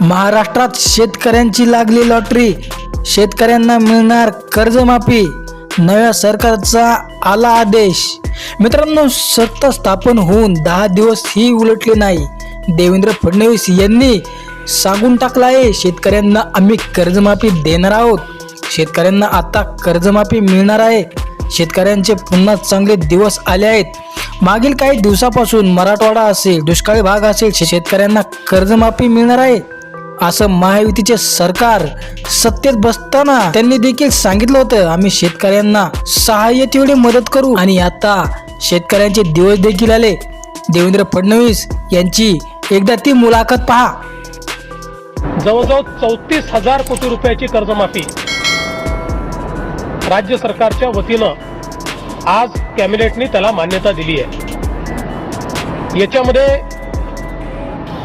महाराष्ट्रात शेतकऱ्यांची लागली लॉटरी. शेतकऱ्यांना मिळणार कर्जमाफी. नव्या सरकारचा आला आदेश. मित्रांनो सत्ता स्थापन होऊन दहा दिवस ही उलटले नाही. देवेंद्र फडणवीस यांनी सांगून टाकलं आहे शेतकऱ्यांना आम्ही कर्जमाफी देणार आहोत. शेतकऱ्यांना आता कर्जमाफी मिळणार आहे. शेतकऱ्यांचे पुन्हा चांगले दिवस आले आहेत. मागील काही दिवसापासून मराठवाडा असेल दुष्काळी भाग असेल शेतकऱ्यांना कर्जमाफी मिळणार आहे. असं महायुतीचे सरकार सत्तेत बसताना त्यांनी देखील सांगितलं होतं आम्ही शेतकऱ्यांना सहाय्य तेवढी मदत करू. आणि आता शेतकऱ्यांचे दिवस देखील आले. देवेंद्र फडणवीस यांची एकदा ती मुलाखत पहा. जवळजवळ चौतीस हजार कोटी रुपयाची कर्जमाफी. राज्य सरकारच्या वतीनं आज कॅबिनेटने त्याला मान्यता दिली आहे याच्यामध्ये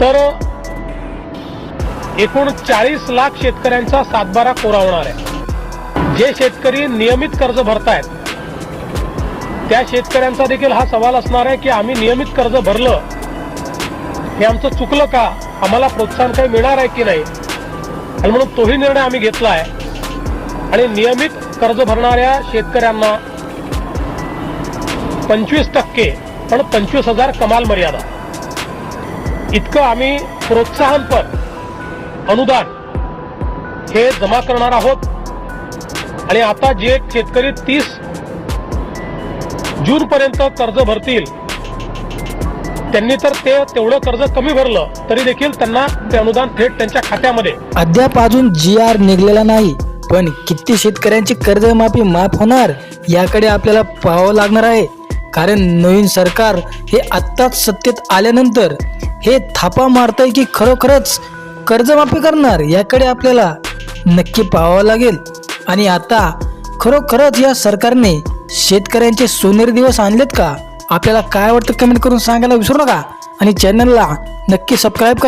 तर एकूण चाळीस लाख शेतकऱ्यांचा सातबारा कोरा होणार आहे. जे शेतकरी नियमित कर्ज भरतायत त्या शेतकऱ्यांचा देखील हा सवाल असणार आहे की आम्ही नियमित कर्ज भरलं हे आमचं चुकलं का? आम्हाला प्रोत्साहन काही मिळणार आहे की नाही? आणि म्हणून तोही निर्णय आम्ही घेतला आहे. आणि नियमित कर्ज भरणाऱ्या शेतकऱ्यांना पंचवीस टक्के पण पंचवीस हजार कमाल मर्यादा. इतकं आम्ही प्रोत्साहनपर अनुदान हे जमा करणार आहोत. आणि आता जे शेतकरी तीस जून पर्यंत कर्ज भरतील त्यांनी तर ते तेवढं कर्ज कमी भरलं तरी देखील त्यांना ते अनुदान थेट त्यांच्या खात्यामध्ये. अद्याप अजून जी आर निघलेला नाही पण किती शेतकऱ्यांची कर्जमाफी माफ होणार याकडे आपल्याला पाहावं लागणार आहे. कारण नवीन सरकार हे आत्ताच सत्तेत आल्यानंतर हे थापा मारतंय की खरोखरच कर्जमाफी करणार याकडे आपल्याला नक्की पाहावं लागेल. आणि आता खरोखरच या सरकारने शेतकऱ्यांचे सोनेरी दिवस आणलेत का? आपल्याला काय वाटतं कमेंट करून सांगायला विसरू नका. आणि चॅनलला नक्की सबस्क्राईब करा.